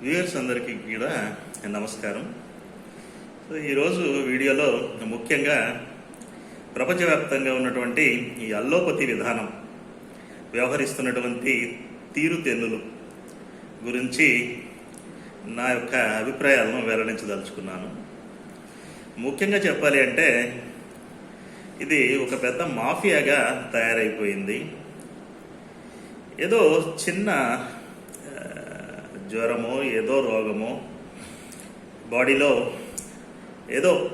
Viewers అందరికీ కూడా నమస్కారం. సో ఈరోజు వీడియోలో ముఖ్యంగా ప్రపంచవ్యాప్తంగా ఉన్నటువంటి ఈ అల్లోపతి విధానం వ్యవహరిస్తున్నటువంటి తీరుతెన్నులు గురించి నా యొక్క అభిప్రాయాలను వెల్లడించదలుచుకున్నాను. ముఖ్యంగా చెప్పాలి అంటే ఇది ఒక పెద్ద మాఫియాగా తయారైపోయింది. ఏదో చిన్న జ్వరమో ఏదో రోగమో బాడీలో ఏదో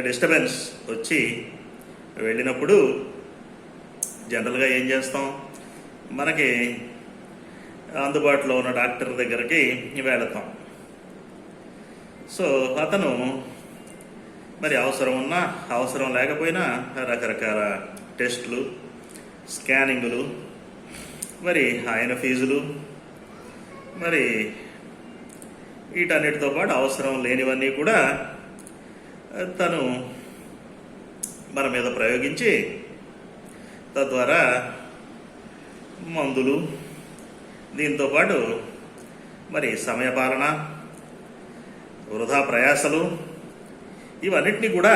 డిస్టర్బెన్స్ వచ్చి వెళ్ళినప్పుడు జనరల్గా ఏం చేస్తాం? మనకి అందుబాటులో ఉన్న డాక్టర్ దగ్గరికి వెళతాం. సో అతను మరి అవసరం ఉన్నా అవసరం లేకపోయినా రకరకాల టెస్టులు స్కానింగులు మరి ఆయన ఫీజులు మరి వీటన్నిటితో పాటు అవసరం లేనివన్నీ కూడా తను మన మీద ప్రయోగించి తద్వారా మందులు దీంతో పాటు మరి సమయపాలన వృధా ప్రయాసలు ఇవన్నిటినీ కూడా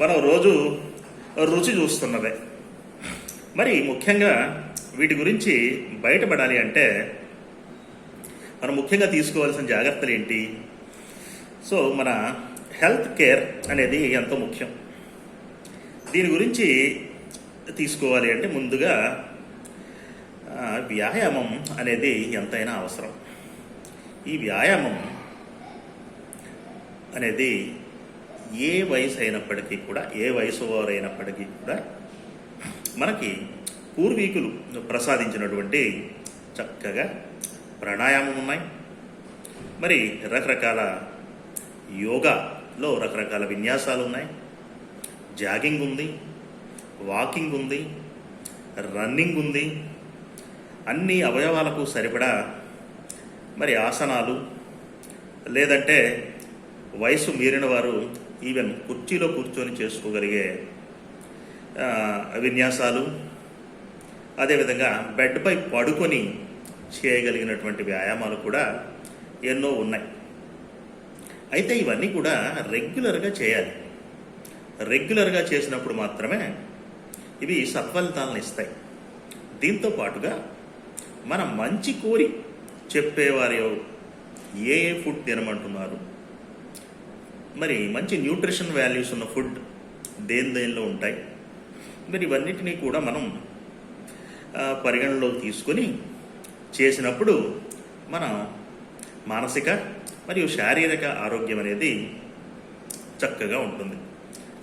మనం రోజు రుచి చూస్తున్నదే మరి ముఖ్యంగా వీటి గురించి బయటపడాలి అంటే మనం ముఖ్యంగా తీసుకోవాల్సిన జాగ్రత్తలు ఏంటి? సో మన హెల్త్ కేర్ అనేది ఎంతో ముఖ్యం. దీని గురించి తీసుకోవాలి అంటే ముందుగా వ్యాయామం అనేది ఎంతైనా అవసరం. ఈ వ్యాయామం అనేది ఏ వయసు అయినప్పటికీ కూడా ఏ వయసు వారైనప్పటికీ కూడా మనకి పూర్వీకులు ప్రసాదించినటువంటి చక్కగా ప్రాణాయామం ఉన్నాయి మరి రకరకాల యోగాలో రకరకాల విన్యాసాలు ఉన్నాయి జాగింగ్ ఉంది వాకింగ్ ఉంది రన్నింగ్ ఉంది. అన్ని అవయవాలకు సరిపడా మరి ఆసనాలు లేదంటే వయసు మీరిన వారు ఈవెన్ కుర్చీలో కూర్చొని చేసుకోగలిగే విన్యాసాలు. అదేవిధంగా బెడ్పై పడుకొని చేయగలిగినటువంటి వ్యాయామాలు కూడా ఎన్నో ఉన్నాయి. అయితే ఇవన్నీ కూడా రెగ్యులర్గా చేయాలి. రెగ్యులర్గా చేసినప్పుడు మాత్రమే ఇవి సత్ఫలితాలను ఇస్తాయి. దీంతో పాటుగా మన మంచి కోరి చెప్పేవారు ఏ ఏ ఫుడ్ తినమంటున్నారు? మరి మంచి న్యూట్రిషన్ వాల్యూస్ ఉన్న ఫుడ్ దేని దేనిలో ఉంటాయి? మరి ఇవన్నిటినీ కూడా మనం పరిగణలోకి తీసుకొని చేసినప్పుడు మన మానసిక మరియు శారీరక ఆరోగ్యం అనేది చక్కగా ఉంటుంది.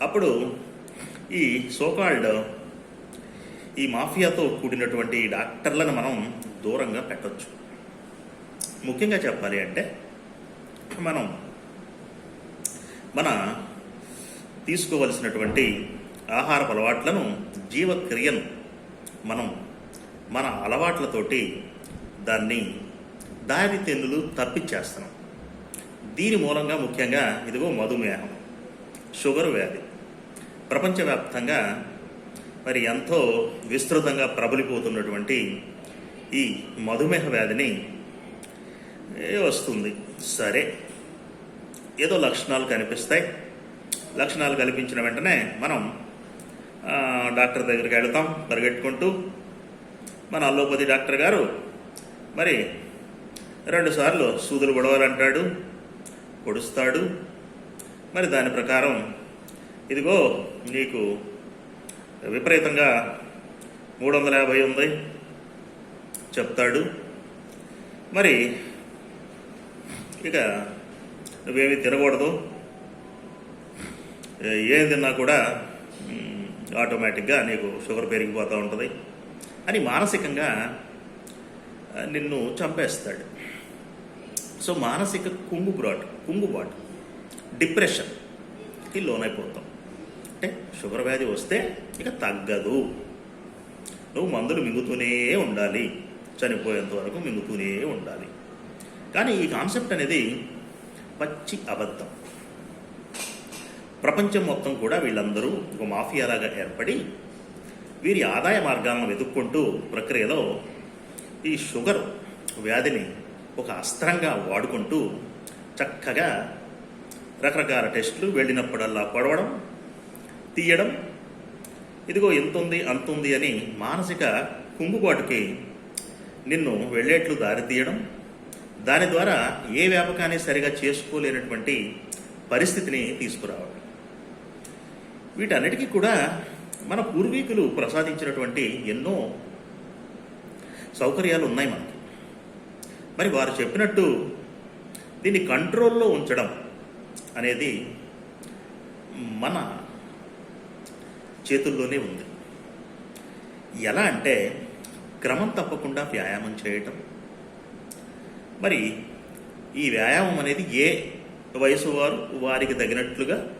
అప్పుడు ఈ సోకాల్డ్ ఈ మాఫియాతో కూడినటువంటి డాక్టర్లను మనం దూరంగా పెట్టచ్చు. ముఖ్యంగా చెప్పాలి అంటే మనం మన తీసుకోవలసినటువంటి ఆహారపు అలవాట్లను జీవక్రియను మనం మన అలవాట్లతోటి దాన్ని దారి తెన్నులు తప్పించేస్తున్నాం. దీని మూలంగా ముఖ్యంగా ఇదిగో మధుమేహం షుగర్ వ్యాధి. ప్రపంచవ్యాప్తంగా మరి ఎంతో విస్తృతంగా ప్రబలిపోతున్నటువంటి ఈ మధుమేహ వ్యాధిని వస్తుంది? సరే ఏదో లక్షణాలు కనిపిస్తాయి. లక్షణాలు కనిపించిన వెంటనే మనం డాక్టర్ దగ్గరికి వెళ్తాం పరిగెట్టుకుంటూ. మన అల్లోపతి డాక్టర్ గారు మరి రెండుసార్లు సూదులు పొడవాలంటాడు పొడుస్తాడు. మరి దాని ప్రకారం ఇదిగో నీకు విపరీతంగా మూడు వందల యాభై ఉంది చెప్తాడు. మరి ఇక నువ్వేమీ తినకూడదు. ఏం తిన్నా కూడా ఆటోమేటిక్గా నీకు షుగర్ పెరిగిపోతూ ఉంటుంది. అని మానసికంగా నిన్ను చంపేస్తాడు. సో మానసిక కుంగుబాటు కుంగుబాటు డిప్రెషన్కి లోనైపోతాం. అంటే షుగర్ వ్యాధి వస్తే ఇక తగ్గదు. నువ్వు మందులు మింగుతూనే ఉండాలి. చనిపోయేంత వరకు మింగుతూనే ఉండాలి. కానీ ఈ కాన్సెప్ట్ అనేది పచ్చి అబద్ధం. ప్రపంచం మొత్తం కూడా వీళ్ళందరూ ఒక మాఫియాలాగా ఏర్పడి వీరి ఆదాయ మార్గాలను వెతుక్కుంటూ ప్రక్రియలో ఈ షుగర్ వ్యాధిని ఒక అస్త్రంగా వాడుకుంటూ చక్కగా రకరకాల టెస్టులు వెళ్ళినప్పుడల్లా పొడవడం తీయడం ఇదిగో ఎంతుంది అంతుంది అని మానసిక కుంగుబాటుకి నిన్ను వెళ్ళేట్లు దారి తీయడం దాని ద్వారా ఏ వ్యాపకాన్ని సరిగా చేసుకోలేనటువంటి పరిస్థితిని తీసుకురావడం. వీటన్నిటికీ కూడా మన పూర్వీకులు ప్రసాదించినటువంటి ఎన్నో సౌకర్యాలు ఉన్నాయి మనకి. మరి వారు చెప్పినట్టు దీన్ని కంట్రోల్లో ఉంచడం అనేది మన చేతుల్లోనే ఉంది. ఎలా అంటే క్రమం తప్పకుండా వ్యాయామం చేయటం. మరి ఈ వ్యాయామం అనేది ఏ వయసు వారు వారికి తగినట్లుగా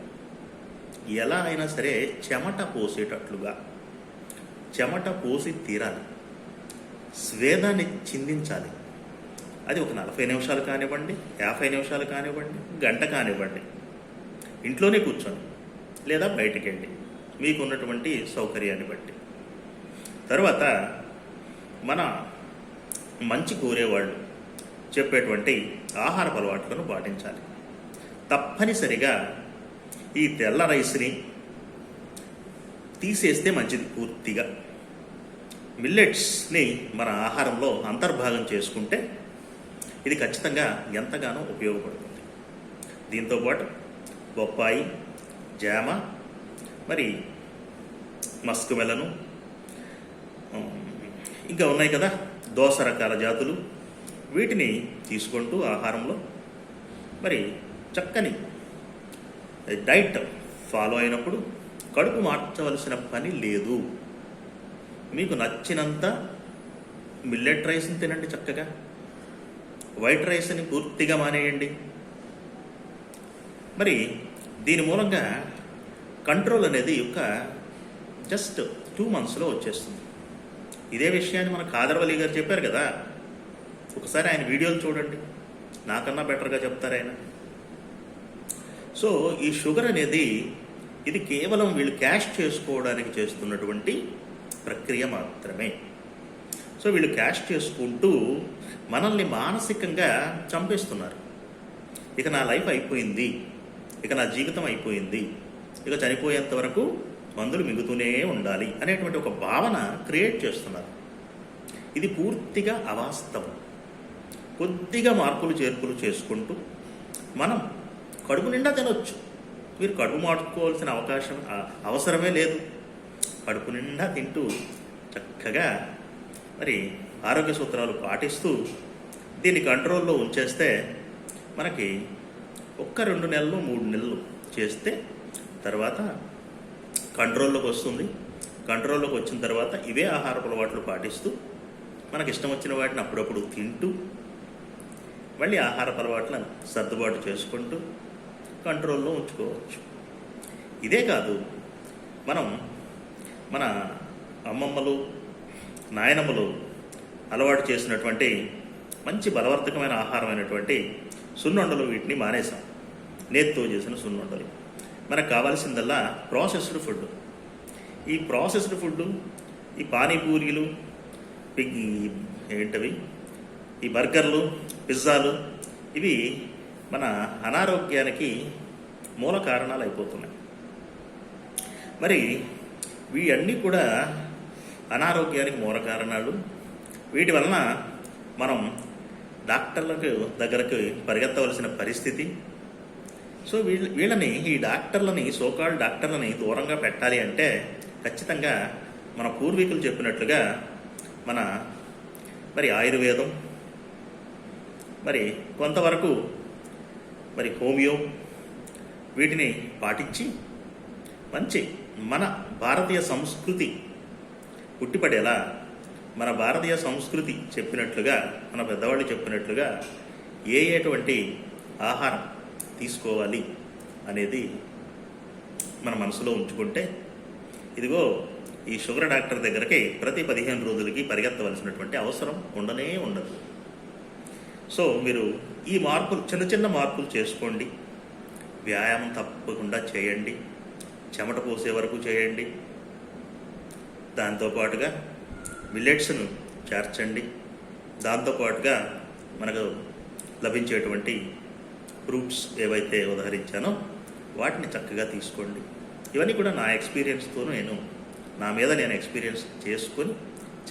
ఎలా అయినా సరే చెమట పోసేటట్లుగా చెమట పోసి తీరాలి. స్వేదాన్ని చిందించాలి. అది ఒక నలభై నిమిషాలు కానివ్వండి యాభై నిమిషాలు కానివ్వండి గంట కానివ్వండి. ఇంట్లోనే కూర్చొని లేదా బయటికి వెళ్ళి మీకు ఉన్నటువంటి సౌకర్యాన్ని బట్టి. తర్వాత మన మంచి కోరేవాళ్ళు చెప్పేటువంటి ఆహార అలవాట్లను పాటించాలి. తప్పనిసరిగా ఈ తెల్ల రైస్ని తీసేస్తే మంచిది పూర్తిగా. మిల్లెట్స్ని మన ఆహారంలో అంతర్భాగం చేసుకుంటే ఇది ఖచ్చితంగా ఎంతగానో ఉపయోగపడుతుంది. దీంతోపాటు బొప్పాయి జామ మరి మస్క్ మెలను ఇంకా ఉన్నాయి కదా దోస రకాల జాతులు. వీటిని తీసుకుంటూ ఆహారంలో మరి చక్కని డైట్ ఫాలో అయినప్పుడు కడుపు మార్చవలసిన పని లేదు. మీకు నచ్చినంత మిల్లెట్ రైస్ని తినండి చక్కగా. వైట్ రైస్ని పూర్తిగా మానేయండి. మరి దీని మూలంగా కంట్రోల్ అనేది ఒక జస్ట్ టూ మంత్స్లో వచ్చేస్తుంది. ఇదే విషయాన్ని మన కాదర్వలి గారు చెప్పారు కదా. ఒకసారి ఆయన వీడియోలు చూడండి. నాకన్నా బెటర్గా చెప్తారు ఆయన. సో ఈ షుగర్ అనేది ఇది కేవలం వీళ్ళు క్యాష్ చేసుకోవడానికి చేస్తున్నటువంటి ప్రక్రియ మాత్రమే. సో వీళ్ళు క్యాష్ చేసుకుంటూ మనల్ని మానసికంగా చంపేస్తున్నారు. ఇక నా లైఫ్ అయిపోయింది. ఇక నా జీవితం అయిపోయింది. ఇక చనిపోయేంత వరకు మందులు మిగుతూనే ఉండాలి అనేటువంటి ఒక భావన క్రియేట్ చేస్తున్నారు. ఇది పూర్తిగా అవాస్తవం. కొద్దిగా మార్పులు చేర్పులు చేసుకుంటూ మనం కడుపు నిండా తినొచ్చు. మీరు కడుపు మార్చుకోవాల్సిన అవకాశం అవసరమే లేదు. కడుపు నిండా తింటూ చక్కగా మరి ఆరోగ్య సూత్రాలు పాటిస్తూ దీన్ని కంట్రోల్లో ఉంచేస్తే మనకి ఒక్క రెండు నెలలు మూడు నెలలు చేస్తే తర్వాత కంట్రోల్లోకి వస్తుంది. కంట్రోల్లోకి వచ్చిన తర్వాత ఇవే ఆహారపు అలవాట్లు పాటిస్తూ మనకి ఇష్టం వచ్చిన వాటిని అప్పుడప్పుడు తింటూ మళ్ళీ ఆహారపు అలవాట్లను సర్దుబాటు చేసుకుంటూ కంట్రోల్లో ఉంచుకోవచ్చు. ఇదే కాదు మనం మన అమ్మమ్మలు నాయనమ్మలు అలవాటు చేసినటువంటి మంచి బలవర్ధకమైన ఆహారమైనటువంటి సున్నుండలు వీటిని మానేసాం నేతితో చేసిన సున్నుండలు. మనకు కావాల్సిందల్లా ప్రాసెస్డ్ ఫుడ్ ఈ ప్రాసెస్డ్ ఫుడ్ ఈ పానీపూరీలు ఏంటవి? ఈ బర్గర్లు పిజ్జాలు ఇవి మన అనారోగ్యానికి మూల కారణాలు అయిపోతున్నాయి మరి వీటన్నీ కూడా అనారోగ్యానికి మూల కారణాలు. వీటి వలన మనం డాక్టర్లకు దగ్గరకు పరిగెత్తవలసిన పరిస్థితి. సో వీళ్ళ వీళ్ళని ఈ డాక్టర్లని సోకాల్ డాక్టర్లని దూరంగా పెట్టాలి అంటే ఖచ్చితంగా మన పూర్వీకులు చెప్పినట్లుగా మన మరి ఆయుర్వేదం మరి కొంతవరకు మరి హోమియో వీటిని పాటించి మంచి మన భారతీయ సంస్కృతి పుట్టిపడేలా మన భారతీయ సంస్కృతి చెప్పినట్లుగా మన పెద్దవాళ్ళు చెప్పినట్లుగా ఏ ఏటువంటి ఆహారం తీసుకోవాలి అనేది మన మనసులో ఉంచుకుంటే ఇదిగో ఈ షుగర్ డాక్టర్ దగ్గరికి ప్రతి పదిహేను రోజులకి పరిగెత్తవలసినటువంటి అవసరం ఉండనే ఉండదు. సో మీరు ఈ మార్పులు చిన్న చిన్న మార్పులు చేసుకోండి. వ్యాయామం తప్పకుండా చేయండి. చెమట పోసే వరకు చేయండి. దాంతోపాటుగా మిల్లెట్స్ను చేర్చండి. దాంతోపాటుగా మనకు లభించేటువంటి ప్రూఫ్స్ ఏవైతే ఉదహరించానో వాటిని చక్కగా తీసుకోండి. ఇవన్నీ కూడా నా ఎక్స్పీరియన్స్తో నేను నా మీద నేను ఎక్స్పీరియన్స్ చేసుకొని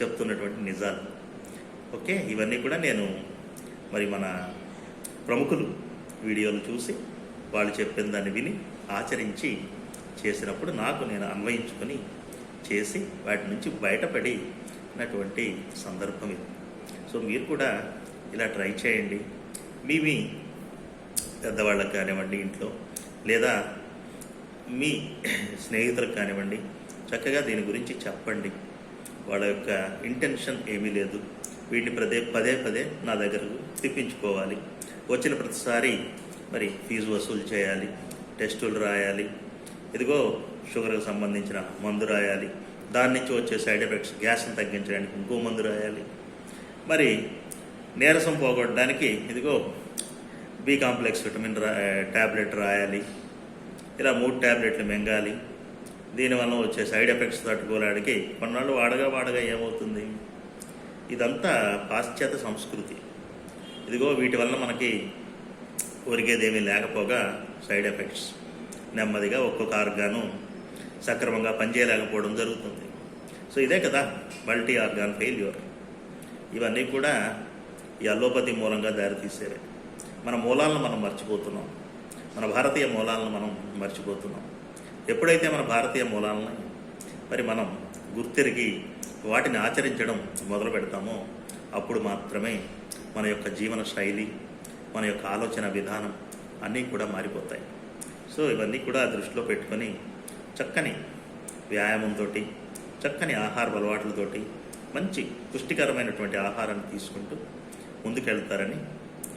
చెప్తున్నటువంటి నిజాలు. ఓకే? ఇవన్నీ కూడా నేను మరి మన ప్రముఖులు వీడియోలు చూసి వాళ్ళు చెప్పిన దాన్ని విని ఆచరించి చేసినప్పుడు నాకు నేను అన్వయించుకొని చేసి వాటి నుంచి బయటపడినటువంటి సందర్భం ఇది. సో మీరు కూడా ఇలా ట్రై చేయండి. మీ మీ పెద్దవాళ్ళకి కానివ్వండి ఇంట్లో లేదా మీ స్నేహితులకు కానివ్వండి చక్కగా దీని గురించి చెప్పండి. వాళ్ళ యొక్క ఇంటెన్షన్ ఏమీ లేదు. వీటిని ప్రదే పదే పదే నా దగ్గరకు తెప్పించుకోవాలి. వచ్చిన ప్రతిసారి మరి ఫీజు వసూలు చేయాలి టెస్టులు రాయాలి ఇదిగో షుగర్కి సంబంధించిన మందు రాయాలి. దాని నుంచి వచ్చే సైడ్ ఎఫెక్ట్స్ గ్యాస్ని తగ్గించడానికి ఇంకో మందు రాయాలి. మరి నీరసం పోగొట్టడానికి ఇదిగో బి కాంప్లెక్స్ విటమిన్ రా ట్యాబ్లెట్ రాయాలి. ఇలా మూడు ట్యాబ్లెట్లు మింగాలి. దీనివల్ల వచ్చే సైడ్ ఎఫెక్ట్స్ తట్టుకోవడానికి కొన్నాళ్ళు వాడగా వాడగా ఏమవుతుంది? ఇదంతా పాశ్చాత్య సంస్కృతి. ఇదిగో వీటి వల్ల మనకి ఒరిగేదేమీ లేకపోగా సైడ్ ఎఫెక్ట్స్. నెమ్మదిగా ఒక్కొక్క ఆర్గాను సక్రమంగా పనిచేయలేకపోవడం జరుగుతుంది. సో ఇదే కదా మల్టీ ఆర్గాన్ ఫెయిల్యూర్. ఇవన్నీ కూడా ఈ అల్లోపతి మూలంగా దారితీసేవే మన మూలాలను మనం మర్చిపోతున్నాం. మన భారతీయ మూలాలను మనం మర్చిపోతున్నాం. ఎప్పుడైతే మన భారతీయ మూలాలను మరి మనం గుర్తిరిగి వాటిని ఆచరించడం మొదలు పెడతామో అప్పుడు మాత్రమే మన యొక్క జీవన శైలి మన యొక్క ఆలోచన విధానం అన్నీ కూడా మారిపోతాయి. సో ఇవన్నీ కూడా దృష్టిలో పెట్టుకొని చక్కని వ్యాయామంతో చక్కని ఆహార అలవాట్లతోటి మంచి పుష్టికరమైనటువంటి ఆహారాన్ని తీసుకుంటూ ముందుకెళ్తారని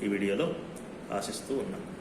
ఈ వీడియోలో ఆశిస్తూ ఉన్నాను.